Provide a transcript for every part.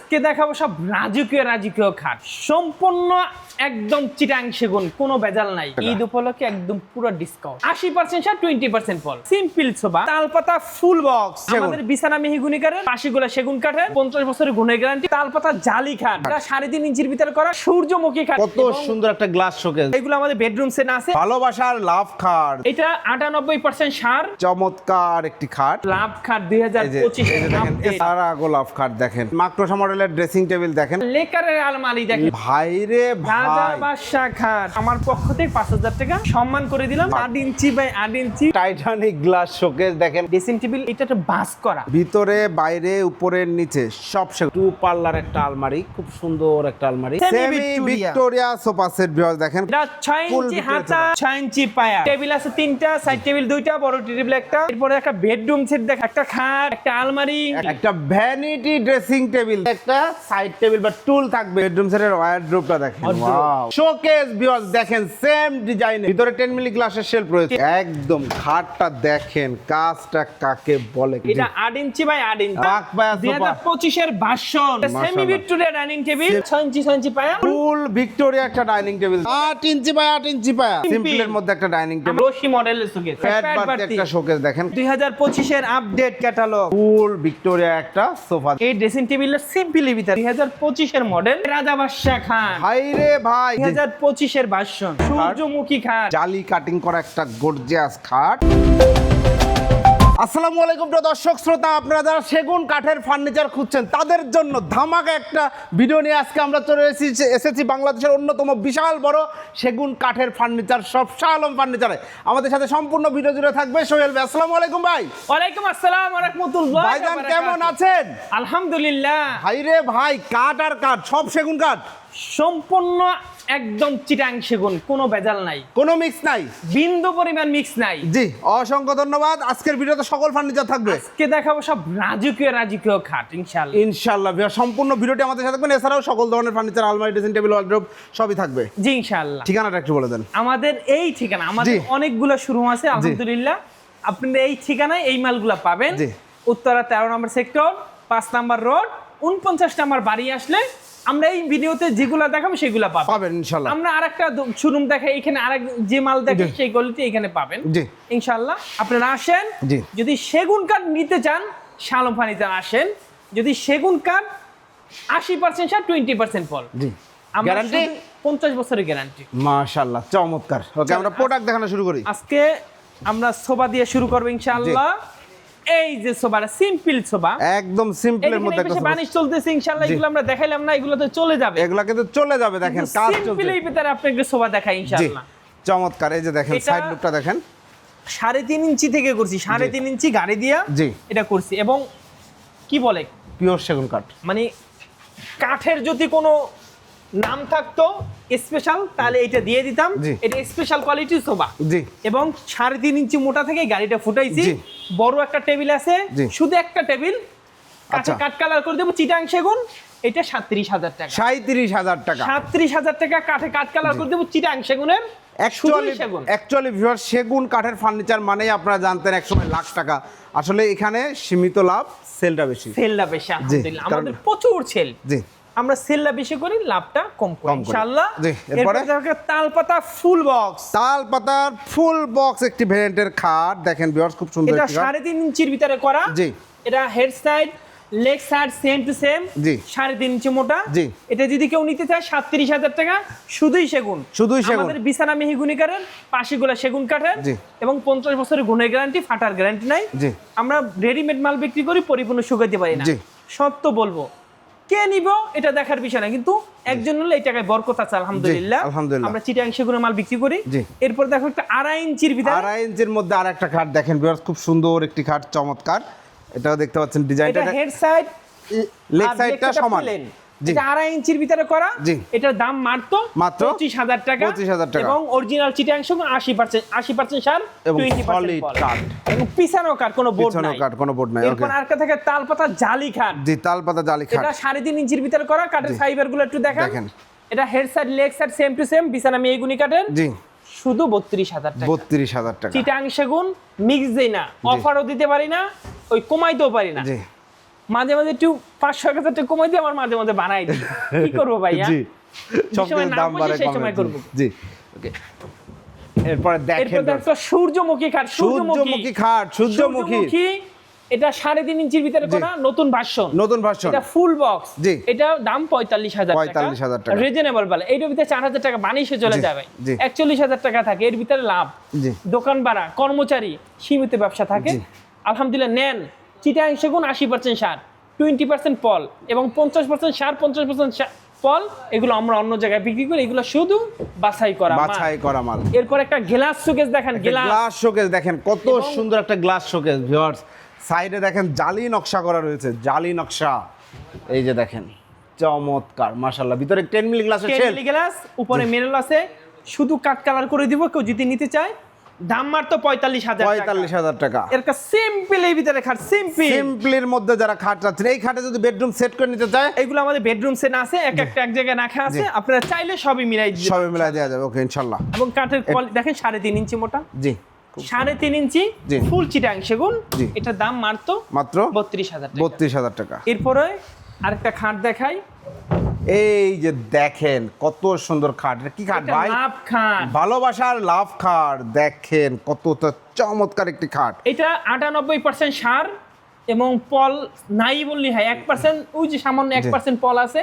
আজকে দেখাবো সব রাজকীয় রাজকীয় খাট। সম্পূর্ণ একদম চিটাং সেগুন কোনো ভেজাল নাই। ঈদ উপলক্ষে একদম পুরো ডিসকাউন্ট আশি পার্সেন্ট সার টোয়েন্টি পার্সেন্ট ফল সিম্পল সোবা তালপাতা ফুল বক্স আমাদের বিছানা মেহগুনি কাঠের পাশিগুলা সেগুন কাঠের পঞ্চাশ বছরের গুণের গ্যারান্টি তালপাতা জালি খাট। এটা সাড়ে তিন ইঞ্চির ভিতরে করা সূর্যমুখী খাট। কত সুন্দর একটা গ্লাস শোকেস এগুলো আমাদের বেডরুম সেট আছে। ভালোবাসার লাভ খাট। এটা আটানব্বই পার্সেন্ট সার চমৎকার একটি খাট। লাভ খাট দুই হাজার পঁচিশে সারা গোলাপ খাট দেখেন। মাক্রোসা মডেলের ড্রেসিং টেবিল দেখেন। লেকারের আলমারি দেখেন। ভাইরে ভাই। বাদশাহ খাট আমার পক্ষ থেকে পাঁচ হাজার টাকা সম্মান করে দিলাম। আট ইঞ্চি বাই আট ইঞ্চি। টাইটানিক গ্লাস শোকেস দেখেন। ড্রেসিং টেবিল এটা একটা বাস করা। ভিতরে বাইরে উপরের নিচে সব টু পার্লার একটা আলমারি খুব সুন্দর একটা আলমারি। সেমি ভিক্টোরিয়া সোফা সেট বিহার দেখেন। এটা ছয় Full ইঞ্চি হাতা ছয় ইঞ্চি পায়া। টেবিল আছে তিনটা সাইড টেবিল দুইটা বড় টেবিল একটা। এরপরে একটা বেডরুম সেট দেখ একটা খাট একটা আলমারি। একটা ভ্যানিটি ড্রেসিং টেবিল একটা সাইড টেবিল বা টুল থাকবে। বেডরুম সেটের ওয়ারড্রোবটা দেখেন Wardrobe। ওয়াও শোকেস বিয়ার্স দেখেন সেম ডিজাইনের ভিতরে 10 মিলি গ্লাসের শেলফ রয়েছে। একদম খাটটা দেখেন কাজটা কাকে বলে এটা আট ইঞ্চি বাই আট ইঞ্চি। বাঘ পায়া দুই হাজার সোফা। পঁচিশের ভাষণ সেমি ভিক্টোরিয়া ডাইনিং টেবিল ছয় ইঞ্চি ছয় ইঞ্চি পায়া। ফুল ভিক্টোরিয়া একটা dining table 8 inch by 8 inch পায়া। সিম্পলের মধ্যে একটা ডাইনিং টেবিল রশি মডেলের সুকে ফ্যাট বাড়তি একটা শোকেস দেখেন। দুই হাজার পঁচিশের আপডেট ক্যাটালগ ফুল ভিক্টোরিয়া একটা সোফা এই ড্রেসিং টেবিলের সিম্পলি ভিতরে দুই হাজার পঁচিশের মডেল রাজা বাদশাহ খান। ভাই রে ভাই। দুই হাজার পঁচিশের ভাষণ সূর্যমুখী খাট। জালি কাটিং করা একটা গর্জিয়াস খাট। আসসালামু আলাইকুম প্রিয় দর্শক শ্রোতা আপনারা যারা সেগুন কাঠের ফার্নিচার খুঁজছেন তাদের জন্য ধামাকা একটা ভিডিও নিয়ে আজকে আমরা চলে এসেছি এসেছি বাংলাদেশের অন্যতম বিশাল বড় সেগুন কাঠের ফার্নিচার সব শাহ আলম ফার্নিচারে। আমাদের সাথে সম্পূর্ণ ভিডিও জুড়ে থাকবে সোহেল ভাই। আসসালামু আলাইকুম ভাই। ওয়ালাইকুম আসসালাম ওয়া রাহমাতুল্লাহি ভাইজান কেমন আছেন? আলহামদুলিল্লাহ। ভাই রে ভাই কাঠ আর কাঠ সব সেগুন কাঠ। সম্পূর্ণ একদম চিটাং সেগুন কোনো ভেজাল নাই। কোনো মিক্স নাই। বিন্দু পরিমাণ মিক্স নাই। জি অসংখ্য ধন্যবাদ। আজকের ভিডিওতে সকল ফার্নিচার থাকবে। আজকে দেখাবো সব রাজকীয় রাজকীয় খাট ইনশাআল্লাহ। ইনশাল্লাহ ভাইয়া সম্পূর্ণ ভিডিওটি আমাদের সাথে থাকবেন। এছাড়াও সকল ধরনের ফার্নিচার আলমারি ড্রেসিং টেবিল ওয়ার্ড্রোব সবই থাকবে। জি ইনশাআল্লাহ। ঠিকানাটা একটু বলে দেন। আমাদের এই ঠিকানা আমাদের। অনেকগুলো শোরুম আছে আলহামদুলিল্লাহ। আপনাদের এই ঠিকানায় এই মালগুলা পাবেন। জি। উত্তরা তেরো নম্বর সেক্টর পাঁচ নাম্বার রোড উনপঞ্চাশ নম্বর বাড়ি আসলে আমরা এই ভিডিওতে যেগুলা দেখাবো সেগুলা পাবেন। পাবেন ইনশাল্লাহ। আমরা আরেকটা শোরুম দেখাই এখানে আরেক যে মাল দেখে সেই কোয়ালিটি এখানে পাবেন। জি। ইনশাআল্লাহ আপনারা আসেন। জি। যদি সেগুন কাঠ নিতে চান শালম ফার্নিচার আসেন। যদি সেগুন কাঠ আশি পার্সেন্ট সার টোয়েন্টি পার্সেন্ট ফল। জি। গ্যারান্টি পঞ্চাশ বছরের গ্যারান্টি মাশাল্লাহ চমৎকার। ওকে আমরা প্রোডাক্ট দেখানো শুরু করি। আজকে আমরা সোফা দিয়ে শুরু করব ইনশাআল্লাহ এই যে সোফাটা সিম্পল সোফা একদম সিম্পলের মধ্যে একটা। বানিশ চলতেছে ইনশাআল্লাহ এগুলো আমরা দেখাইলাম না এগুলো তো চলে যাবে। এগুলা কিন্তু চলে যাবে দেখেন কাজ চলছে। সিম্পলের ভিতরে আপনাকে সোফা দেখাই ইনশাআল্লাহ। চমৎকার এই যে দেখেন সাইড লুকটা দেখেন। সাড়ে তিন ইঞ্চি থেকে করছি সাড়ে তিন ইঞ্চি গাড়ি দিয়া। এটা করছি এবং কি বলে? পিওর সেগুন কাঠ। মানে কাঠের যদি কোনো নাম থাকতো স্পেশাল তাহলে এটা দিয়ে দিতাম। এটা স্পেশাল কোয়ালিটির সোফা। জি। এবং সাড়ে তিন ইঞ্চি মোটা থেকে গাড়িটা ফুটাইছি। বড় একটা টেবিল আছে। শুধু একটা টেবিল। আচ্ছা। কাঠ কালার করে দেবো চিটাং সেগুন। এটা সাতত্রিশ হাজার টাকা। সাঁত্রিশ হাজার টাকা। সাতত্রিশ হাজার টাকা কাঠে কাঠ কালার করে দেবো চিটাং সেগুনের। অ্যাকচুয়ালি ভিউয়ার সেগুন। কাঠের ফার্নিচার মানেই আপনারা জানতেন একসময় লাখ টাকা। আসলে এখানে সীমিত লাভ সেলটা বেশি। সেলটা বেশি আমাদের প্রচুর সেল জি। আমরা সেলটা বেশি করি লাভটা কম করি ইনশাআল্লাহ জি, এরপরে? তালপাতা ফুল বক্স তাল পাতার ফুল বক্স একটি ভ্যারিয়েন্টের খাট দেখেন ভিউয়ার্স খুব সুন্দর এটা একটি খাট সাড়ে তিন ইঞ্চির ভিতরে করা জি। এটা head side leg side same to same জি। সাড়ে তিন ইঞ্চি মোটা জি। এটা যদি কেউ নিতে চায় সাতত্রিশ হাজার টাকা শুধুই সেগুন শুধুই সেগুন। আমাদের বিছানা মেহগুনি কাঠের পাশিগুলা সেগুন কাঠের জি। এবং পঞ্চাশ বছরের গুণের গ্যারান্টি ফাটার গ্যারান্টি নাই জি। আমরা রেডিমেড মাল বিক্রি করি পরিপূর্ণ শুকাইতে পারি না জি। সত্য বলব কে নিব এটা দেখার বিষয় না কিন্তু একজন হলে এই টাকায় বরকত আছে আলহামদুলিল্লাহ। আলহামদুলিল্লাহ। আমরা চিটাং সেগুনের মাল বিক্রি করি। এরপর দেখো একটা আড়াই ইঞ্চির ভিতরে আড়াই ইঞ্চির মধ্যে আর একটা খাট দেখেন ভিউয়ার্স খুব সুন্দর একটি খাট চমৎকার। এটাও দেখতে পাচ্ছেন ডিজাইনটা এটা হেড সাইড লেগ সাইডটা সমান। আড়াই ইঞ্চির ভিতরে করা। এটার দাম মাত্র মাত্র পঁচিশ হাজার টাকা 25,000 টাকা। এবং অরিজিনাল চিটাং আশি পার্সেন্ট আশি পার্সেন্ট সার এবং টোয়েন্টি solid এবং পিছানো কাঠ কোনো বোর্ড নাই। কাঠ, কোনো board নাই, এরপর. আরেকটা থাকে তালপাতা জালি খাট জি তাল পাতা জালি খাট এটা সাড়ে তিন ইঞ্চির ভিতরে করা কাঠের ফাইবারগুলো একটু দেখেন। এটা head side leg side same to same বিছানা মেয়েগুনি কাঠের জি। শুধু বত্রিশ হাজার টাকা। বত্রিশ হাজার টাকা। চিটাং সেগুন মিক্স দেই না। অফারও দিতে পারি না ওই কমাইতেও পারি না। মাঝে মাঝে একটু পাঁচশো এক হাজার টাকা কমাই দিয়ে আমার মাঝে মাঝে বাড়াই দিই। কি করব ভাইয়া না দাম বাড়ে সেই কমে সময় জি, করব। জি। ওকে। এরপরে দেখেন দেখো সূর্যমুখী খাট সূর্যমুখী। খাট সূর্যমুখী। এটা সাড়ে তিন ইঞ্চির ভিতরে করা নতুন ভার্সন। নতুন ভার্সন। এটা ফুল বক্স জি। এটা দাম পঁয়তাল্লিশ হাজার 45,000 টাকা। রিজনেবল বলে। এইটার ভিতরে চার হাজার টাকা বানিশে চলে যাবে। একচল্লিশ হাজার টাকা থাকে এর ভিতরে লাভ। দোকান ভাড়া কর্মচারী সীমিত ব্যবসা থাকে। আলহামদুলিল্লাহ নেন। চিটাং সেগুন আশি পার্সেন্ট সার টোয়েন্টি পার্সেন্ট ফল এবং পঞ্চাশ পার্সেন্ট সার পঞ্চাশ পার্সেন্ট ফল এগুলো আমরা অন্য জায়গায় বিক্রি করি। এগুলো শুধু বাছাই করা মাল। বাছাই করা মাল। এরপর একটা গ্লাস শোকেস দেখেন গ্লাস শোকেস দেখেন কত সুন্দর একটা গ্লাস শোকেস ভিউয়ার্স সাইডে দেখেন জালি নকশা করা রয়েছে জালি নকশা। এই যে দেখেন চমৎকার মাশাআল্লাহ। ভিতরে 10 মিলি গ্লাসের শেল গ্লাস উপরে মিরর আছে শুধু কাট কালার করে দিব কেউ যদি নিতে চায় দাম মাত্র পঁয়তাল্লিশ হাজার পঁয়তাল্লিশ হাজার টাকা। এর সিম্পল এই ভিতরে খাট সিম্পল সিম্পলির মধ্যে যারা খাট চাচ্ছেন এই খাটে যদি বেডরুম সেট করে নিতে চায়? এগুলো আমাদের বেডরুম সেট আছে এক একটা এক জায়গায় রাখা আছে। আপনারা চাইলে সবই মিলাই দিতে সবে মিলাই দেওয়া যাবে ওকে ইনশাল্লাহ। এবং কাঠের দেখেন সাড়ে তিন ইঞ্চি মোটা। জি। সাড়ে তিন ইঞ্চি। ফুল চিটাং সেগুন। এটার দাম মাত্র মাত্র বত্রিশ হাজার বত্রিশ হাজার টাকা। এরপরে আরেকটা খাট দেখাই। এই যে দেখেন কত সুন্দর খাট। কি খাট ভাই? ভালোবাসার লাভ খাট। দেখেন কত চমৎকার একটি খাট। এটা আটানব্বই পার্সেন্ট সার এবং পল নাই বললি হ্যাঁ। এক পার্সেন্ট ওই যে সামান্য এক পার্সেন্ট পল আছে।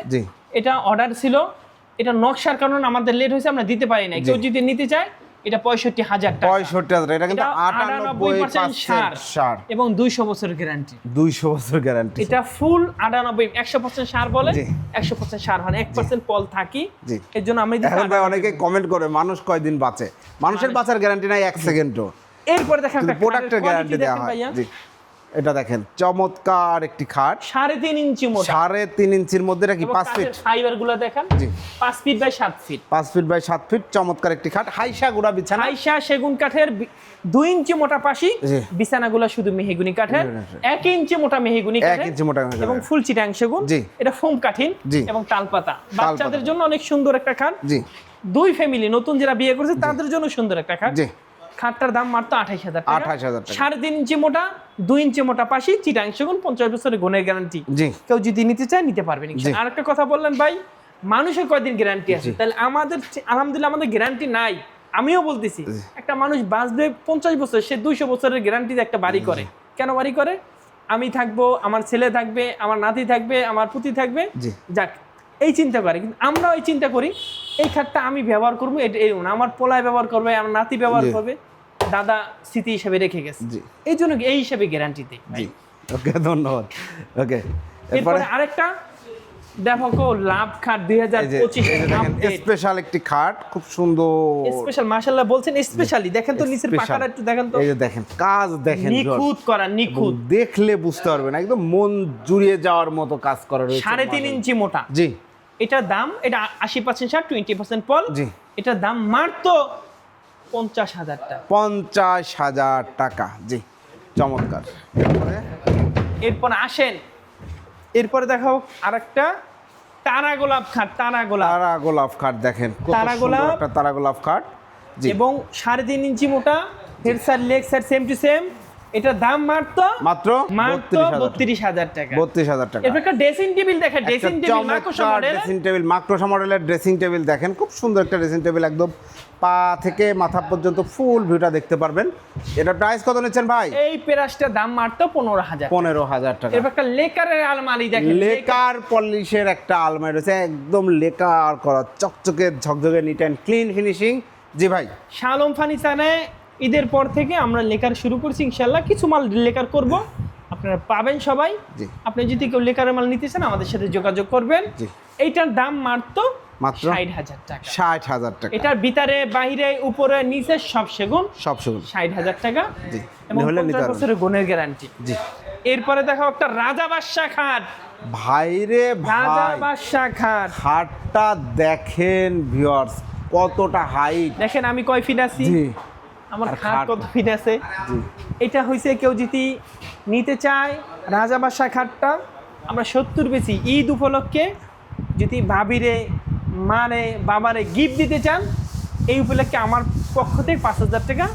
এটা অর্ডার ছিল। এটা নকশার কারণে আমাদের লেট হয়েছে আমরা দিতে পারি না কেউ যদি নিতে চায় এটা পঁয়ষট্টি হাজার পঁয়ষট্টি হাজার এটা কিন্তু আটানব্বই সার। এবং দুইশো বছর গ্যারান্টি দুইশো বছর গ্যারান্টি এটা ফুল আটানব্বই একশো পার্সেন্ট সার বলে একশো পার্সেন্ট সার হয় এক পার্সেন্ট পল থাকি। এর জন্য আমি এখন ভাই অনেকে কমেন্ট করে মানুষ কয়দিন বাঁচে? মানুষের বাঁচার গ্যারান্টি নাই এক সেকেন্ডও এরপরে দেখেন প্রোডাক্টের গ্যারান্টি দেওয়া হয়। এটা দেখেন চমৎকার একটি খাট। সাড়ে তিন ইঞ্চি সাড়ে তিন ইঞ্চির মধ্যে এটা কি পাঁচ ফিট? ফাইবারগুলো দেখেন জি। পাঁচ ফিট বাই সাত ফিট। পাঁচ ফিট বাই সাত ফিট চমৎকার একটি খাট। হাইসা গুড়া বিছানা। আইসা সেগুন কাঠের দুই ইঞ্চি মোটা পাশি জি। বিছানাগুলো শুধু মেহগুনি কাঠের। এক ইঞ্চি মোটা মেহগুনি এক ইঞ্চি মোটা এবং। ফুল চিটাং সেগুন। এটা ফোম কাঠিন। এবং তালপাতা। বাচ্চাদের জন্য অনেক সুন্দর একটা খাট। জি। দুই ফ্যামিলি নতুন যারা বিয়ে করেছে তাদের জন্য সুন্দর একটা খাট। জি। খাটটার দাম মাত্র আঠাইশ হাজার 28,000 টাকা। সাড়ে তিন ইঞ্চি মোটা দুই ইঞ্চি মোটা পাশি চিটাং সেগুন পঞ্চাশ বছরের গুণের গ্যারান্টি কেউ যদি নিতে চায় নিতে পারবেন আর একটা কথা বললেন ভাই মানুষের কয়দিন গ্যারান্টি আছে? তাহলে আমাদের আলহামদুলিল্লাহ আমাদের গ্যারান্টি নাই। আমিও বলতেছি একটা মানুষ বাঁচবে পঞ্চাশ বছর সে দুইশো বছরের গ্যারান্টিতে একটা বাড়ি করে। কেন বাড়ি করে? আমি থাকব আমার ছেলে থাকবে আমার নাতি থাকবে আমার পুতি থাকবে। যাক এই চিন্তা করে। কিন্তু আমরাও এই চিন্তা করি এই খাটটা আমি ব্যবহার করব এটা এরকম আমার পোলায় ব্যবহার করবে আমার নাতি ব্যবহার করবে। দাদা স্মৃতি হিসেবে রেখে গেছে। এই জন্য এই হিসেবে গ্যারান্টি দিই জি। ওকে ধন্যবাদ। ওকে এরপরে? আরেকটা। দেখো লাভ খাট দুই হাজার পঁচিশ স্পেশাল একটি খাট খুব সুন্দর। স্পেশাল বলছেন স্পেশালি দেখেন তো নিচের একটু দেখেন তো। এই যে দেখেন কাজ দেখেন নিখুঁত করা নিখুঁত। দেখলে বুঝতে পারবেন একদম মন জুড়িয়ে যাওয়ার মতো কাজ করা রয়েছে সাড়ে তিন ইঞ্চি মোটা। জি। এটার দাম এটা আশি পার্সেন্ট সার টোয়েন্টি পার্সেন্ট পল। জি। এটার দাম মাত্র পঞ্চাশ হাজার টাকা। পঞ্চাশ হাজার টাকা। জি চমৎকার। এরপর? আসেন। এরপরে দেখাও আরেকটা তারা গোলাপ খাট তারা গোলাপ। তারা গোলাপ খাট দেখেন তারা গোলাপ। একটা তারা গোলাপ খাট। এবং সাড়ে তিন ইঞ্চি মোটা head side leg side same to same এটার দাম মাত্র মাত্র মাত্র বত্রিশ হাজার টাকা। বত্রিশ হাজার টাকা। এরপর ড্রেসিং টেবিল দেখেন ড্রেসিং টেবিল মাকোসা মডেল ড্রেসিং টেবিল মাকড়সা মডেলের ড্রেসিং টেবিল দেখেন খুব সুন্দর একটা ড্রেসিং টেবিল একদম পা থেকে মাথা পর্যন্ত ফুল ভিউটা দেখতে পারবেন। এটা প্রাইস কত নিচ্ছেন ভাই? এই পেরাসটার দাম মাত্র পনেরো হাজার পনেরো হাজার টাকা। এরপর একটা লেকারের আলমারি দেখেন লেকার পলিশের একটা আলমারি রয়েছে একদম লেকার করা চকচকে ঝকঝকে নিট অ্যান্ড ক্লিন ফিনিশিং জি ভাই। শালম ফার্নিচারে ঈদের পর থেকে আমরা লেখার শুরু করছি ইনশাল্লাহ কিছু মাল লেখার করব। আপনারা পাবেন সবাই। আপনি যদি কেউ লেকারের মাল নিতে চান আমাদের সাথে যোগাযোগ করবেন। এইটার দাম মাত্র মাত্র? ষাট হাজার টাকা। ষাট হাজার টাকা। এটার ভিতরে বাইরে উপরে নিচে সব সেগুন। সব শুনুন ষাট হাজার টাকা। জি। এবং পঞ্চাশ বছরের গুণের গ্যারান্টি জি। এরপরে দেখো একটা রাজা বাদশা খাট। ভাইরে রাজা ভাই বাদশা খাট। খাটটা দেখেন ভিউয়ার্স কতটা হাইট দেখেন আমি কয় ফিট আছি? জি। আমার খাট কত ফিট আছে? এটা হয়েছে কেউ যদি নিতে চায় রাজা বাদশা খাটটা আমরা সত্তর বেশি ঈদ উপলক্ষে যদি ভাবিরে মারে বাবারে গিফট দিতে চান এই উপলক্ষে আমার পক্ষ থেকে পাঁচ হাজার টাকা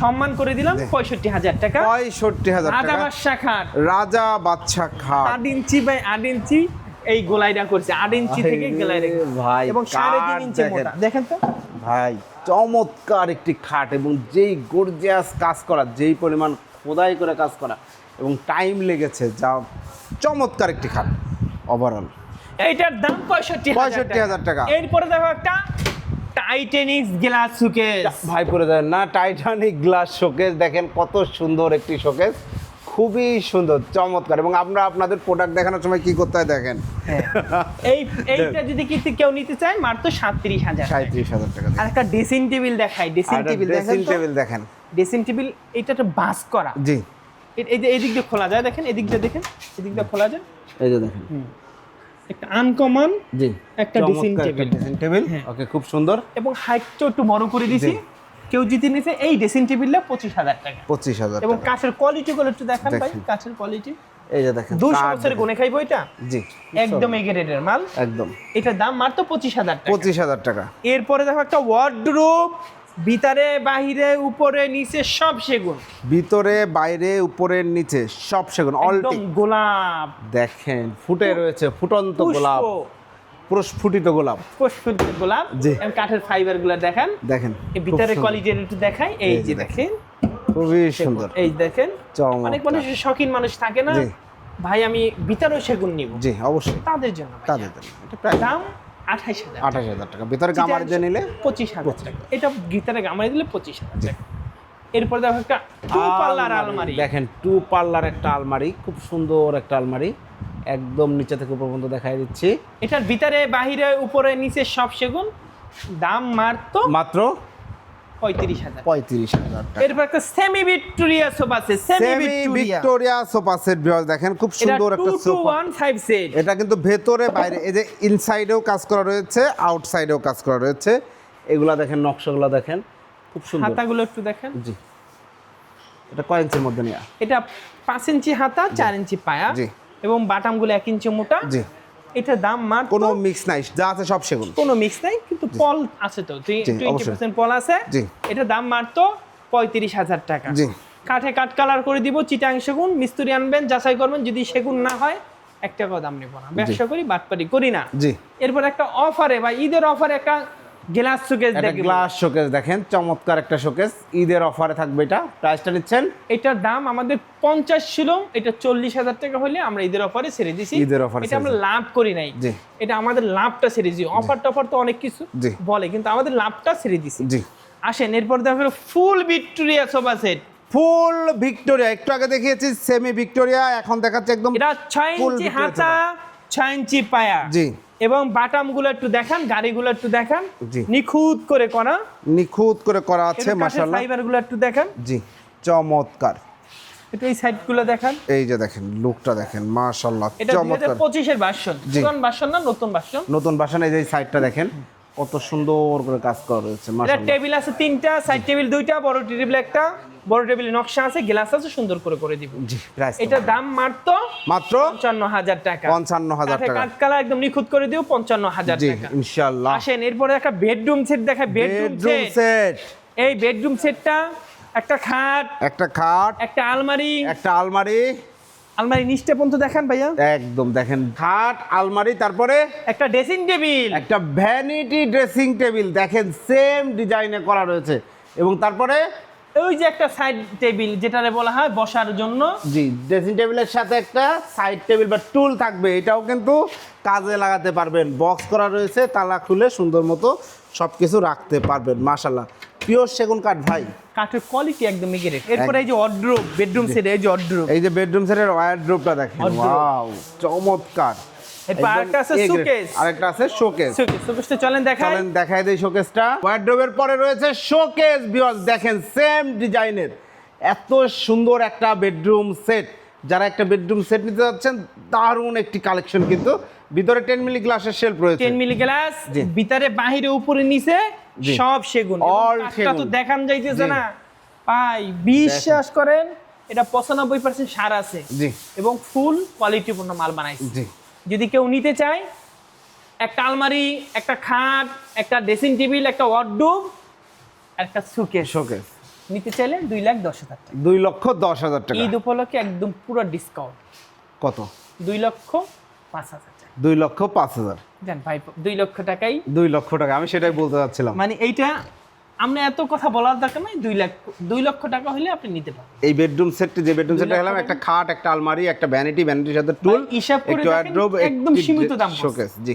সম্মান করে দিলাম পঁয়ষট্টি হাজার টাকা। পঁয়ষট্টি হাজার রাজা বাদশা খাট। রাজা বাচ্চা খাট। আট ইঞ্চি বাই আট ইঞ্চি এই গোলাইটা করছে আট ইঞ্চি থেকে গোলাইটা ভাই, এবং সাড়ে তিন ইঞ্চি মোটা। দেখেন তো। ভাই চমৎকার একটি খাট এবং যেই গর্জিয়াস কাজ করা যেই পরিমাণ খোদাই করে কাজ করা এবং টাইম লেগেছে যা চমৎকার একটি খাট ওভারঅল এইটার দাম পঁয়ষট্টি 65,000 টাকা। এরপরে দেখো একটা টাইটেনিক্স গ্লাস সুকেস ভাই পরে যায় না টাইটানিক গ্লাস শোকেস দেখেন কত সুন্দর একটি শোকেস খুবই সুন্দর চমৎকার। এবং আমরা আপনাদের প্রোডাক্ট দেখানোর সময় কি করতে হয় দেখেন। এই এইটা যদি কিছু কেউ নিতে চায় মাত্র সাতত্রিশ হাজার সাঁত্রিশ হাজার টাকা আর একটা ড্রেসিং টেবিল দেখাই ড্রেসিং টেবিল ড্রেসিং টেবিল দেখেন। ড্রেসিং টেবিল এটা একটা বাস করা। জি। এই যে এদিক দিয়ে খোলা যায় দেখেন এদিক দিয়ে দেখেন এদিক দিয়ে খোলা যায়। এই যে দেখেন। একটা আনকমন জি। একটা dressing table। ড্রেসিং টেবিল হ্যাঁ। ওকে খুব সুন্দর। এবং হাইটটা একটু বড় করে দিছি। জি। কেউ জিতে নিছে এই ড্রেসিং টেবিলটা পঁচিশ হাজার টাকা। পঁচিশ হাজার এবং কাঠের কোয়ালিটি গুলো একটু দেখান ভাই। কাঠের কোয়ালিটি এই যে দেখেন দুশো বছরের গুনে খাইবো এটা? জি। একদম এই গ্রেডের মাল। একদম। এটার দাম মাত্র পঁচিশ হাজার টাকা। পঁচিশ হাজার টাকা। এরপরে দেখো একটা ওয়ার্ডরোব ভিতরে বাহিরে উপরে নিচে সব সেগুন। ভিতরে বাইরে উপরের নিচে সব সেগুন অলটি গোলাপ। দেখেন ফুটে রয়েছে ফুটন্ত গোলাপ। প্রস্ফুটিত গোলাপ। প্রস্ফুটিত গোলাপ জি। কাঠের ফাইবারগুলো দেখেন দেখেন ভিতরে। কোয়ালিটি একটু দেখাই এই যে দেখেন খুবই সুন্দর। এই দেখেন অনেক মানুষের শখিন মানুষ থাকে না। ভাই আমি ভিতরেও সেগুন নিব। জি অবশ্যই। তাদের জন্য তাদের জন্য। এটা প্রায় দাম আঠাইশ হাজার আঠাশ হাজার টাকা। ভিতরে গামার যে নিলে পঁচিশ হাজার টাকা। এটা গীতারে গামারি দিলে পঁচিশ হাজার টাকা। এরপর দেখো একটা টু পাল্লার আলমারি। দেখেন টু পাল্লার একটা আলমারি খুব সুন্দর একটা আলমারি। একদম নিচে থেকে উপর পর্যন্ত দেখাই দিচ্ছি। এটার ভিতরে বাহিরে উপরে নিচে সব সেগুন। দাম মারতো মাত্র পঁয়ত্রিশ হাজার। পঁয়ত্রিশ হাজার এরপর একটা semi Victoria sofa semi Victoria sofa set দেখেন খুব সুন্দর একটা সোফা সেট এটা কিন্তু ভেতরে বাইরে এই যে ইনসাইডেও কাজ করা রয়েছে আউটসাইডেও কাজ করা রয়েছে। এগুলা দেখেন নকশাগুলো দেখেন খুব সুন্দর। হাতাগুলো একটু দেখেন। জি। এটা কয় ইঞ্চির মধ্যে নেওয়া এটা পাঁচ ইঞ্চি হাতা চার ইঞ্চি পায়া। জি। এবং বাটামগুলো এক ইঞ্চি মোটা। জি। এটার দাম মার কোনো মিক্স নাই যা আছে সব সেগুন। কোনো মিক্স নাই কিন্তু পল আছে তো টোয়েন্টি। পার্সেন্ট পল আছে। জি। এটার দাম মারতো পঁয়ত্রিশ হাজার টাকা। জি। কাঠে কাঠ কালার করে দিব চিটাং সেগুন মিস্ত্রি আনবেন যাচাই করবেন যদি সেগুন না হয় এক টাকাও দাম নেব না। ব্যবসা করি বাটপারি করি না। জি। এরপর একটা অফারে বা ঈদের অফারে একটা গ্লাস সুকেস একটা দেখবেন গ্লাস শোকেস দেখেন চমৎকার একটা শোকেস। ঈদের অফারে থাকবে এটা। প্রাইসটা নিচ্ছেন? এটার দাম আমাদের পঞ্চাশ ছিল এটা চল্লিশ হাজার টাকা হলে আমরা ঈদের অফারে ছেড়ে দিছি। ঈদের এটা আমরা লাভ করি নাই। এটা আমাদের লাভটা ছেড়ে দিছি। অফার টফার তো অনেক কিছু বলে কিন্তু আমাদের লাভটা ছেড়ে দিছি। জি। আসেন এরপর দেখো full Victoria sofa set. Full Victoria একটু আগে দেখিয়েছি সেমি ভিক্টোরিয়া এখন দেখাচ্ছে একদম এটা ছয় ইঞ্চি হাতা ছয় ইঞ্চি পায়া। জি। এবং বাটামগুলো একটু দেখান গাড়িগুলো একটু দেখান। নিখুঁত করে করা। নিখুঁত করে করা আছে মাশাআল্লাহ। ফাইবারগুলো একটু দেখান। জি চমৎকার। একটু এই সাইডগুলো দেখান। এই যে দেখেন লুকটা দেখেন মাশাআল্লাহ এটা দুই হাজার চমৎকার। পঁচিশের ভার্সন। পুরান ভার্সন না নতুন ভার্সন নতুন বাসানে এই যে সাইডটা দেখেন কত সুন্দর করে কাজ করা রয়েছে এটা মাশাআল্লাহ। টেবিল আছে তিনটা সাইড টেবিল দুইটা বড় টেবিল একটা। বড় টেবিল নকশা আছে গ্লাস আছে সুন্দর করে করে দিব। জি প্রাইস এটার দাম মাত্র মাত্র পঞ্চান্ন হাজার টাকা। পঞ্চান্ন হাজার কাঠে টাকা। কাঠ কালা একদম নিখুঁত করে দিও পঞ্চান্ন হাজার জি টাকা। ইনশাআল্লাহ। আসেন এরপরে একটা বেডরুম সেট দেখা বেডরুম সেট এই বেডরুম সেটটা একটা খাট একটা খাট একটা আলমারি। একটা আলমারি। আলমারি নিচটা পর্যন্ত দেখেন ভাইয়া। একদম দেখেন খাট আলমারি তারপরে একটা ড্রেসিং টেবিল একটা ভ্যানিটি ড্রেসিং টেবিল দেখেন সেম ডিজাইনে করা রয়েছে। এবং তারপরে ওই যে একটা সাইড টেবিল যেটারে বলা হয় বসার জন্য। জি ড্রেসিং টেবিলের সাথে একটা সাইড টেবিল বা টুল থাকবে এটাও কিন্তু কাজে লাগাতে পারবেন। বক্স করা রয়েছে তালা খুলে সুন্দর মতো সব কিছু রাখতে পারবেন মাশাল্লাহ পিওর সেগুন কাঠ ভাই। কাঠের কোয়ালিটি একদম গ্রেট এরপরে এই যে অড্রোপ বেডরুম সেট এই যে অড্রোপ এই যে বেডরুম সেটের ওয়ার ড্রপটা দেখেন। ওয়াও চমৎকার। এরপর আরেকটা আছে একদম A grade। showcase। আরেকটা আছে শোকেস সুকেশটা চলেন দেখাই। চলেন দেখাই দেই শোকেসটা ওয়ার্ড্রোবের পরে রয়েছে শোকেস বিকজ দেখেন সেম ডিজাইনের এত সুন্দর একটা বেডরুম সেট যারা একটা বেডরুম সেট নিতে যাচ্ছেন দারুণ একটি কালেকশন কিন্তু। ভিতরে টেন মিলি গ্লাসের শেল্ফ রয়েছে। মিলি গ্লাস ভিতরে বাহিরে উপরে নিচে সব সেগুন। তো। দেখান যাইতেছে না। ভাই বিশ্বাস করেন এটা পঁচানব্বই পার্সেন্ট সার আছে। এবং ফুল কোয়ালিটিপূর্ণ মাল বানাইছে। জি। যদি কেউ নিতে চায় একটা আলমারি একটা খাট একটা ড্রেসিং টেবিল একটা ওয়ার্ডরোব একটা সুকেস শোকেস নিতে চাইলে দুই লাখ দশ হাজার টাকা। দুই লক্ষ দশ হাজার টাকা। ঈদ উপলক্ষে একদম পুরো ডিসকাউন্ট কত? দুই লক্ষ পাঁচ হাজার টাকা। দুই লক্ষ পাঁচ হাজার। জান ভাই দুই লক্ষ টাকাই দুই লক্ষ টাকা আমি সেটাই বলতে চাচ্ছিলাম মানে এইটা আমরা এত কথা বলার দরকার নাই দুই লাখ দুই লক্ষ টাকা হলে আপনি নিতে পারবেন। এই বেডরুম সেটটি যে বেডরুম সেটটা গেলাম একটা খাট একটা আলমারি একটা ভ্যানিটি ভ্যানিটির সাথে টুল হিসাব করে একদম সীমিত দাম শোকেস জি।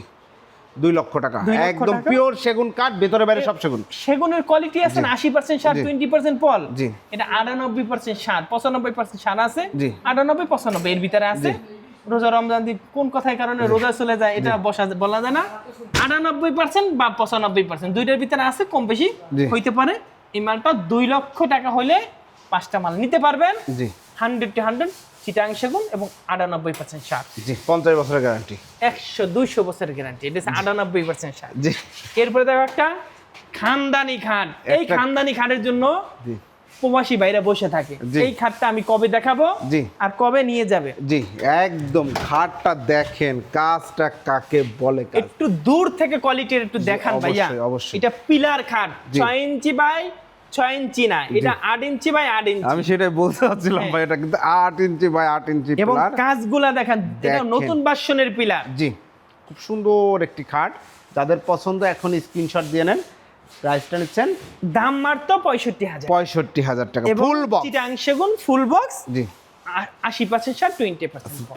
দুই লক্ষ টাকা একদম পিওর সেগুন কাঠ ভেতরে বাইরে সব সেগুন। সেগুনের কোয়ালিটি আছে আশি পার্সেন্ট সার। টোয়েন্টি পার্সেন্ট পল। জি। এটা আটানব্বই পার্সেন্ট সার পঁচানব্বই পার্সেন্ট সার আছে জি। আটানব্বই পঁচানব্বই এর ভিতরে আছে। রোজা রমজান দি কোন কথায় কারণে রোজা চলে যায় এটা বসা বলা যায় না। আটানব্বই পার্সেন্ট বা পঁচানব্বই পার্সেন্ট দুইটার ভিতরে আছে কম বেশি হইতে পারে। এই মালটা দুই লক্ষ টাকা হলে পাঁচটা মাল নিতে পারবেন। জি। হান্ড্রেড টু হান্ড্রেড চিটাং সেগুন এবং আটানব্বই পার্সেন্ট সার। জি পঞ্চাশ বছরের গ্যারান্টি একশো দুইশো বছরের গ্যারান্টি এটা হচ্ছে আটানব্বই পার্সেন্ট সার। জি। এরপরে দেখো একটা খানদানি খাট। এই খানদানি খাটের জন্য প্রবাসী বাইরে বসে থাকে। এই খাটটা আমি কবে দেখাবো? জি। আর কবে নিয়ে যাবে? জি একদম খাটটা দেখেন কাজটা কাকে বলে একটু দূর থেকে কোয়ালিটির একটু দেখান ভাইয়া। অবশ্যই। এটা পিলার খাট ছয় ইঞ্চি বাই ছয় ইঞ্চি না এটা আট ইঞ্চি বাই আট ইঞ্চি। আমি সেটাই বলতে চাচ্ছিলাম ভাই এটা কিন্তু আট ইঞ্চি বাই আট ইঞ্চি এবং কাজগুলা দেখেন এটা দেখেন। নতুন বাসনের পিলার। জি খুব সুন্দর একটি খাট। যাদের পছন্দ এখন স্ক্রিনশট দিয়ে নেন। প্রাইসটা নিচ্ছেন? দাম মারতো পঁয়ষট্টি হাজার। পঁয়ষট্টি হাজার টাকা। ফুল বক্স চিটাং সেগুন ফুল বক্স জি। আশি পার্সেন্ট সার টোয়েন্টি পার্সেন্ট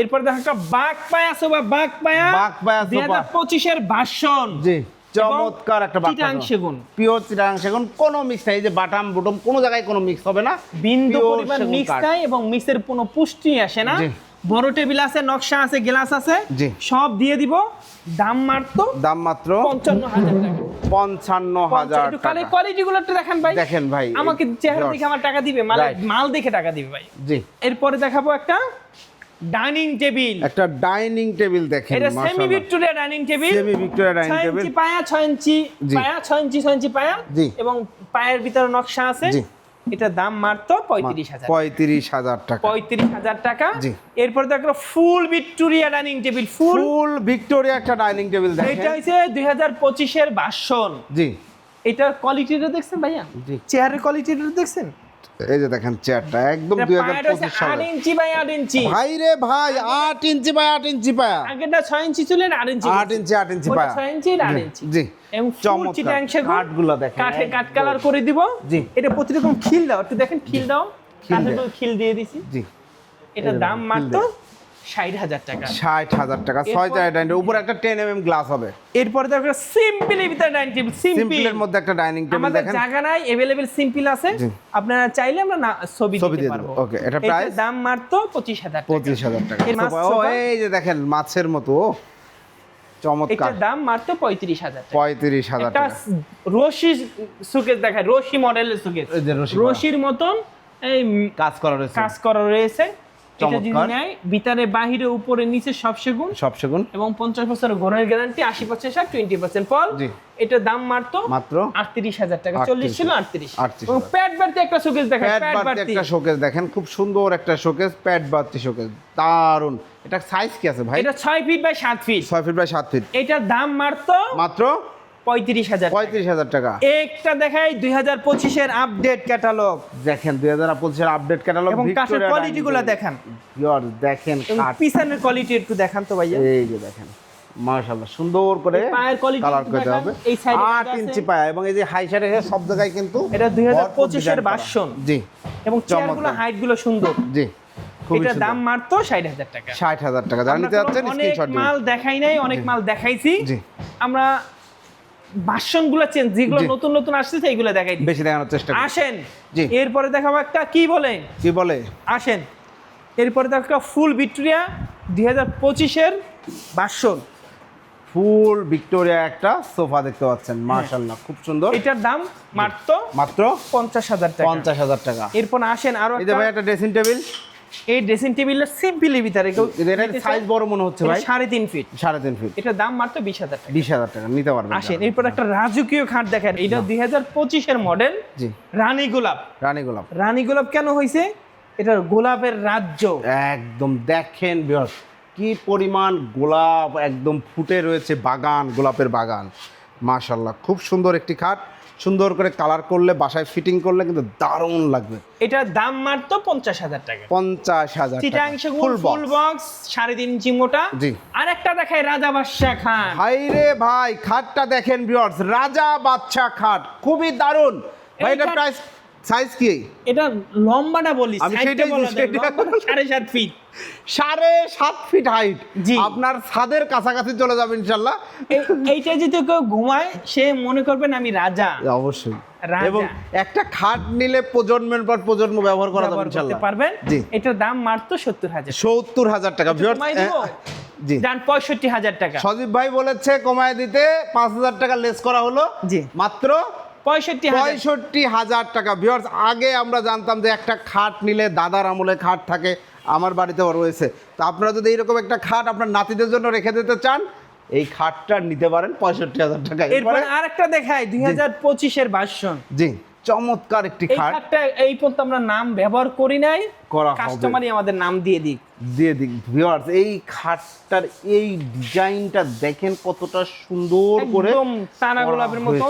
এরপর দেখো বাঘ পায়া সোবা বাঘ পায়া বাঘ পায়া দুই হাজার পঁচিশের ভাষণ। জি চমৎকার একটা চিটাং সেগুন। পিওর চিটাং সেগুন কোনো মিক্স নাই। যে বাটাম বুটম কোনো জায়গায় কোনো মিক্স হবে না। বিন্দু পরিমাণ মিক্স। নাই এবং মিক্সের কোনো পুষ্টি আসে না। বড় টেবিল আছে নকশা আছে গ্লাস আছে। সব দিয়ে দিব। দাম মারতো দাম মাত্র পঞ্চান্ন হাজার টাকা। পঞ্চান্ন হাজার কালে টাকা। কোয়ালিটি গুলো একটু দেখান ভাই। দেখেন ভাই আমাকে চেহারা দেখে আমার টাকা দিবে মাল মাল দেখে টাকা দিবে ভাই। জি। এরপরে দেখাবো একটা ডাইনিং টেবিল একটা ডাইনিং টেবিল দেখেন এটা semi Victoria dining table semi Victoria dining table inch পায়া ছয় ইঞ্চি জি। পায়া ছয় ইঞ্চি ছয় ইঞ্চি পায়া। জি। এবং পায়ের ভিতরে নকশা আছে। জি। এটা দাম মাত্র পঁয়ত্রিশ হাজার। পঁয়ত্রিশ হাজার টাকা। পঁয়ত্রিশ হাজার টাকা। এরপর দেখো full Victoria dining table full. Full Victoria একটা ডাইনিং টেবিল এটা দেখেন হচ্ছে দুই হাজার পঁচিশের বাসন। জি। এটার কোয়ালিটিটা দেখছেন ভাইয়া? জি। চেয়ারের কোয়ালিটিটা দেখছেন? এই যে দেখেন চেয়ারটা একদম দুই হাজার পঁচিশ সালে। ইঞ্চি বাই আট ইঞ্চি। ভাই রে ভাই আট ইঞ্চি বাই আট ইঞ্চি পায়া। আগেটা ছয় ইঞ্চি ছিল আট ইঞ্চি আট ইঞ্চি আট ইঞ্চি পায়া। ছয় ইঞ্চি আট ইঞ্চি। জি চমৎকার। কাঠগুলো দেখেন কাঠে কাঠ কালার করে দিব। জি। এটা প্রতিরকম খিল দাও একটু দেখেন খিল দাও। খিল তো খিল দিয়ে দিছি। জি। এটা দাম মাত্র। ষাট হাজার টাকা ষাট হাজার টাকা ছয় এরপর- চার ডাইনিং উপরে একটা টেন এম এম গ্লাস হবে এরপরে দেখো সিম্পলি ভিতরে ডাইনিং টেবিল সিম্পল সিম্পলের মধ্যে একটা ডাইনিং টেবিল আমাদের দেখেন জায়গা নাই अवेलेबल সিম্পল আছে জি। আপনারা চাইলে আমরা না ছবি ছবি দিতে দিয়ে পারবো দেবো। Okay, এটা এটার price? দাম মাত্র পঁচিশ হাজার পঁচিশ হাজার টাকা এর মাছ ও সোফা? এই যে দেখেন মাছের মতো ও, চমৎকার এটার দাম মাত্র পঁয়ত্রিশ হাজার টাকা। পঁয়ত্রিশ হাজার একটা টাকা রশি সুকেস দেখায় রশি মডেলের সুকেস এই যে রশি করা। রশির মতন এই কাজ করা রয়েছে কাজ করা রয়েছে এটা যদি নেয় ভিতরে বাহিরে উপরে নিচে সব সেগুন। সব সেগুন। এবং পঞ্চাশ বছরের ঘরের গ্যারান্টি আশি পার্সেন্ট সার টোয়েন্টি পার্সেন্ট ফল। জি। এটার দাম মাত্র মাত্র আটত্রিশ হাজার টাকা চল্লিশ ছিল আটত্রিশ। 38 এবং প্যাট বাড়তি একটা সুকেস দেখায় প্যাড বাড়তি একটা শোকেস দেখেন খুব সুন্দর একটা শোকেস প্যাড বাড়তি শোকেস দারুণ এটা সাইজ কি আছে ভাই? এটা ছয় ফিট বাই সাত ফিট ছয় ফিট বাই সাত ফিট এটার দাম মাত্র মাত্র পঁয়ত্রিশ হাজার পঁয়ত্রিশ হাজার টাকা। একটা দেখাই দুই হাজার পঁচিশের আপডেট ক্যাটালগ দেখেন দুই হাজার পঁচিশের আপডেট ক্যাটালগ এবং কাঠের কোয়ালিটি গুলো দেখান। দেখেন পিছনের কোয়ালিটি একটু দেখান তো ভাইয়া। এই যে দেখেন মাশাআল্লাহ সুন্দর করে এই পায়ের quality কালার করতে হবে। এই side এ আট কাজ আছে। ইঞ্চি পায়া এবং এই যে হাই সাইডে সব জায়গায় কিন্তু এটা 2025 ভরপুর এর design করা। version। জি এবং চেয়ারগুলো হাইটগুলো সুন্দর। জি সুন্দর। দাম মাত্র টাকা। ষাট হাজার টাকা। যারা যাচ্ছেন স্ক্রিনশট দিন। মাল দেখাই নাই অনেক মাল দেখাইছি। জি। আমরা বাসনগুলো চেঞ্জ যেগুলো নতুন নতুন আসছে এইগুলো দেখাই বেশি দেখানোর চেষ্টা আসেন। এরপরে দেখাবো একটা কি বলেন কি বলে? আসেন এরপরে দেখো একটা ফুল ভিক্টোরিয়া দুই হাজার পঁচিশের বাসন। ফুল ভিক্টোরিয়া একটা সোফা দেখতে পাচ্ছেন মাশাআল্লাহ খুব সুন্দর। এটার দাম মাত্র মাত্র পঞ্চাশ হাজার টাকা। পঞ্চাশ হাজার টাকা। এরপর আসেন আরও এই যে ভাই একটা ড্রেসিং টেবিল এই ড্রেসিং টেবিলের সিম্পলি ভিতরে সাইজ বড় মনে হচ্ছে ভাই? সাড়ে তিন ফিট সাড়ে তিন ফিট এটার দাম মাত্র বিশ হাজার টাকা। বিশ হাজার টাকা নিতে পারবেন আসেন এরপর একটা রাজকীয় খাট দেখেন। এটা দুই হাজার পঁচিশের মডেল জি। রানী গোলাপ। রানী গোলাপ। রানী গোলাপ কেন হয়েছে এটা গোলাপের রাজ্য। একদম দেখেন বিহস কি পরিমাণ গোলাপ একদম ফুটে রয়েছে বাগান গোলাপের বাগান। মাশাল্লাহ খুব সুন্দর একটি খাট। সুন্দর করে কালার করলে বাসায় ফিটিং করলে কিন্তু দারুণ লাগবে। এটার দাম মাত্র পঞ্চাশ হাজার টাকা। পঞ্চাশ হাজার ফুল ফুল বক্স সাড়ে তিন ইঞ্চি মোটা জি। আর একটা দেখায় রাজা বাদশাহ খান। ভাই রে ভাই খাটটা দেখেন বিয়ার্স রাজা বাদশাহ খাট খুবই দারুণ। ভাই এটা প্রাইস সাইজ কি? এটা লম্বাটা বলি আমি সেটাই সাড়ে সাত ফিট সাড়ে সাত ফিট হাইট আপনার ছাদের কাছাকাছি চলে যাবে ইনশাল্লাহ। এইটা যদি কেউ ঘুমায় সে মনে করবেন আমি রাজা। অবশ্যই। এবং একটা খাট নিলে প্রজন্মের পর প্রজন্ম ব্যবহার করা যাবে ইনশাল্লাহ। পারবেন। জি। এটার দাম মাত্র সত্তর হাজার। সত্তর হাজার টাকা? জি। যান পঁয়ষট্টি হাজার টাকা। সজীব ভাই বলেছে কমায় দিতে পাঁচ হাজার টাকা লেস করা হলো। জি। মাত্র পঁয়ষট্টি হাজার। টাকা। ভিওর্স আগে আমরা জানতাম যে একটা খাট নিলে দাদার আমলে খাট থাকে আমার বাড়িতেও রয়েছে। তো আপনারা যদি এইরকম একটা খাট আপনার নাতিদের জন্য রেখে দিতে চান এই খাটটা নিতে পারেন পঁয়ষট্টি হাজার টাকা এরপরে আর আরেকটা দেখায় দুই হাজার পঁচিশের ভাষণ জি। চমৎকার একটি খাট। খাটটা এই পর্যন্ত আমরা নাম ব্যবহার করি নাই। করা কাস্টমারই আমাদের নাম দিয়ে দিক। দিয়ে দিক। ভিউয়ার্স এই খাটটার এই ডিজাইনটা দেখেন কতটা সুন্দর করে একদম তারা গোলাপের মতো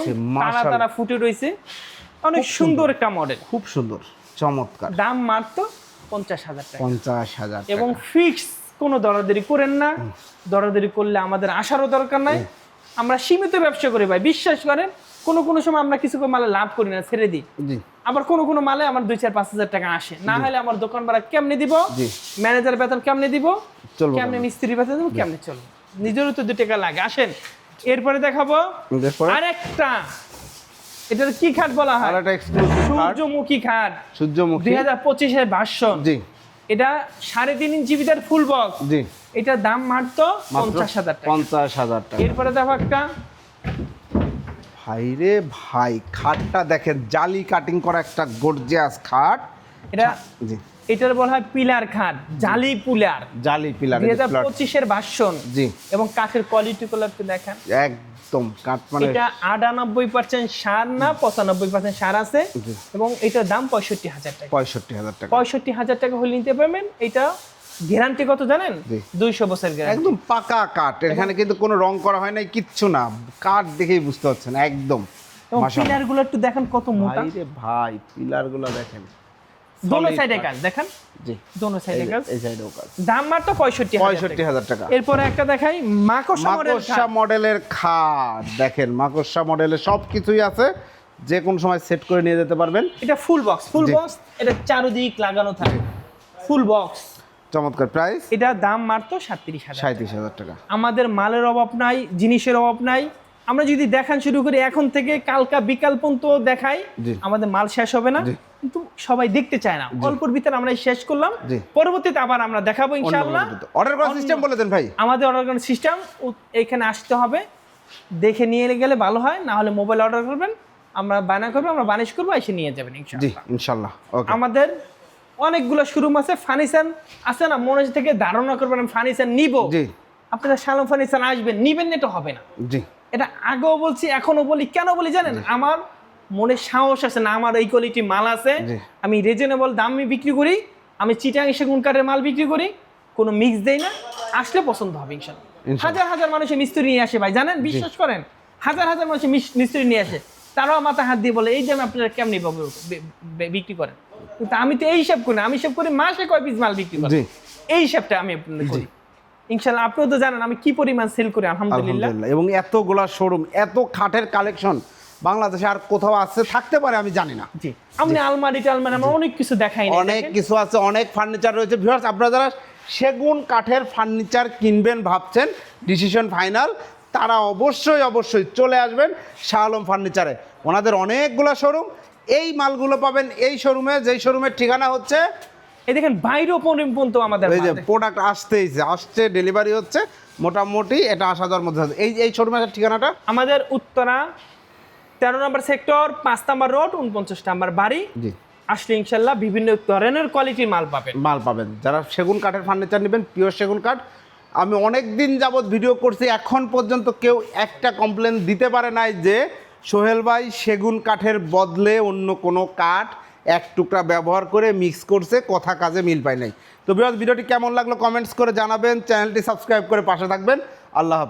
তারা তারা ফুটে রয়েছে। অনেক সুন্দর। একটা মডেল খুব সুন্দর। চমৎকার। দাম মাত্র পঞ্চাশ হাজার টাকা। পঞ্চাশ হাজার এবং। ফিক্স কোনো দরাদরি করেন না। দরাদরি করলে আমাদের আসারও দরকার নাই। আমরা সীমিত ব্যবসা করি ভাই বিশ্বাস করেন। কোনো কোনো সময় আমরা কিছু মালে লাভ করি না ছেড়ে দিই। আবার কোনো কোনো মালে আমার দুই চার পাঁচ হাজার টাকা আসে। না হলে আমার দোকান ভাড়া কেমনে দিব? ম্যানেজার বেতন কেমনে দিব? কেমনে? মিস্ত্রি বেতন দিব? কেমনে চলবো? নিজেরও তো দু টাকা লাগে। আসেন এরপরে দেখাবো? আরেকটা। এটার কি খাট বলা হয়? এক্সক্লুসিভ সূর্যমুখী খাট। সূর্যমুখী। দুই হাজার পঁচিশের ভার্সন। জি। এটা সাড়ে তিন ইঞ্চি ভিতর ফুল বক্স। জি। এটার দাম মাত্র মাত্র পঞ্চাশ হাজার টাকা। পঞ্চাশ হাজার টাকা। এরপরে দেখো একটা। ভাই রে ভাই খাটটা দেখেন জালি কাটিং করা একটা গর্জিয়াস খাট। এটা জি। এটার বলা হয় পিলার খাট জালি পুলার। জালি পিলার দুই হাজার পঁচিশের ভার্সন জি। এবং কাঠের কোয়ালিটি গুলো একটু দেখেন। একদম কাঠ মানে এটা আটানব্বই পার্সেন্ট সার না পঁচানব্বই পার্সেন্ট সার আছে। এবং এটার দাম পঁয়ষট্টি হাজার টাকা। পঁয়ষট্টি হাজার টাকা। পঁয়ষট্টি হাজার টাকা হলে নিতে পারবেন। এটা গ্যারান্টি কত জানেন? দুইশো বছর গ্যারান্টি। একদম পাকা কাঠ। এখানে কিন্তু কোনো রং করা হয় নাই কিচ্ছু না। কাঠ দেখেই বুঝতে পারছেন একদম। একটু দেখেন কত মোটা। ভাই দেখেন। দোনো সাইডে কাজ দেখেন? জি। দোনো সাইডে কাজ। এই সাইডেও কাজ। দাম মাত্র পঁয়ষট্টি পঁয়ষট্টি হাজার টাকা। এরপরে একটা দেখাই মাকড়সা মডেল মাকড়সা মডেলের খাট। দেখেন মাকড়সা মডেলের সব কিছুই আছে। যে কোন সময় সেট করে নিয়ে যেতে পারবেন। এটা ফুল বক্স ফুল বক্স এটা চারদিক লাগানো থাকে। ফুল বক্স চমৎকার প্রাইস এটা দাম মাত্র সাতত্রিশ হাজার সাঁত্রিশ হাজার টাকা। আমাদের মালের অভাব নাই জিনিসের অভাব নাই। আমরা যদি দেখান শুরু করি এখন থেকে কালকা বিকাল পর্যন্ত দেখাই আমাদের মাল শেষ হবে না। কিন্তু সবাই দেখতে চায় না। অল্পর ভিতরে আমরা শেষ করলাম। পরবর্তীতে আবার আমরা দেখাবো ইনশাআল্লাহ। অর্ডার করার সিস্টেম বলে দেন ভাই। আমাদের অর্ডার করার সিস্টেম এখানে আসতে হবে। দেখে নিয়ে গেলে ভালো হয় না হলে মোবাইল অর্ডার করবেন। আমরা বানা করব আমরা বানিশ করব এসে নিয়ে যাবেন ইনশাআল্লাহ। আমাদের অনেকগুলো শোরুম আছে ফার্নিচার আছে না? মনে থেকে ধারণা করবেন আমি ফার্নিচার নিব। জি। আপনারা শালম ফার্নিচার আসবেন নিবেন না এটা হবে না। জি। এটা আগেও বলছি এখনও বলি কেন বলি জানেন? আমার মনে সাহস আছে না আমার এই কোয়ালিটি মাল আছে। আমি রিজনেবল দামে বিক্রি করি আমি চিটাং সেগুন কাঠের মাল বিক্রি করি কোনো মিক্স দেই না। আসলে পছন্দ হবে ইনশাল্লাহ। হাজার হাজার মানুষের মিস্ত্রি নিয়ে আসে ভাই জানেন? বিশ্বাস করেন হাজার হাজার মানুষের মিস- মিস্ত্রি নিয়ে আসে। তারাও মাথা হাত দিয়ে বলে এই দামে আপনারা কেমনি বিক্রি করেন? কিন্তু আমি তো এই হিসাব করি আমি হিসাব করি মাসে কয় পিস মাল বিক্রি করি। এই হিসাবটা আমি করি। ইনশাল্লাহ আপনিও তো জানেন আমি কি পরিমাণ সেল করি আলহামদুলিল্লাহ। এবং এতগুলা শোরুম এত খাটের কালেকশন বাংলাদেশে আর কোথাও আছে থাকতে পারে আমি জানি না। জি। আপনি আলমারি টালমারি আমরা অনেক কিছু দেখাই অনেক কিছু আছে অনেক ফার্নিচার রয়েছে। ভিউয়ার্স আপনারা যারা সেগুন কাঠের ফার্নিচার কিনবেন ভাবছেন ডিসিশন ফাইনাল তারা অবশ্যই অবশ্যই চলে আসবেন শাহ আলম ফার্নিচারে ওনাদের অনেকগুলো শোরুম এই মালগুলো পাবেন এই শোরুমে যেই শোরুমের ঠিকানা হচ্ছে এই দেখেন বাইরেও পর্যন্ত আমাদের এই যে। প্রোডাক্ট আসতেইছে আসছে ডেলিভারি হচ্ছে মোটামুটি এটা আসা যাওয়ার মধ্যে এই এই শোরুমের ঠিকানাটা? আমাদের উত্তরা তেরো নম্বর সেক্টর পাঁচ নম্বর রোড উনপঞ্চাশ নম্বর বাড়ি। জি। আসলে ইনশাল্লাহ বিভিন্ন ধরনের কোয়ালিটির মাল পাবেন। মাল পাবেন। যারা সেগুন কাঠের ফার্নিচার নেবেন পিওর সেগুন কাঠ। আমি অনেক দিন যাবৎ ভিডিও করছি এখন পর্যন্ত কেউ একটা কমপ্লেন দিতে পারে নাই যে সোহেল ভাই সেগুন কাঠের বদলে অন্য কোনো কাঠ এক টুকরা ব্যবহার করে মিক্স করছে, কথা কাজে মিল পায় নাই। তো বিরাজ ভিডিওটি কেমন লাগল কমেন্টস করে জানাবেন, চ্যানেলটি সাবস্ক্রাইব করে পাশে থাকবেন। আল্লাহ হাফেজ।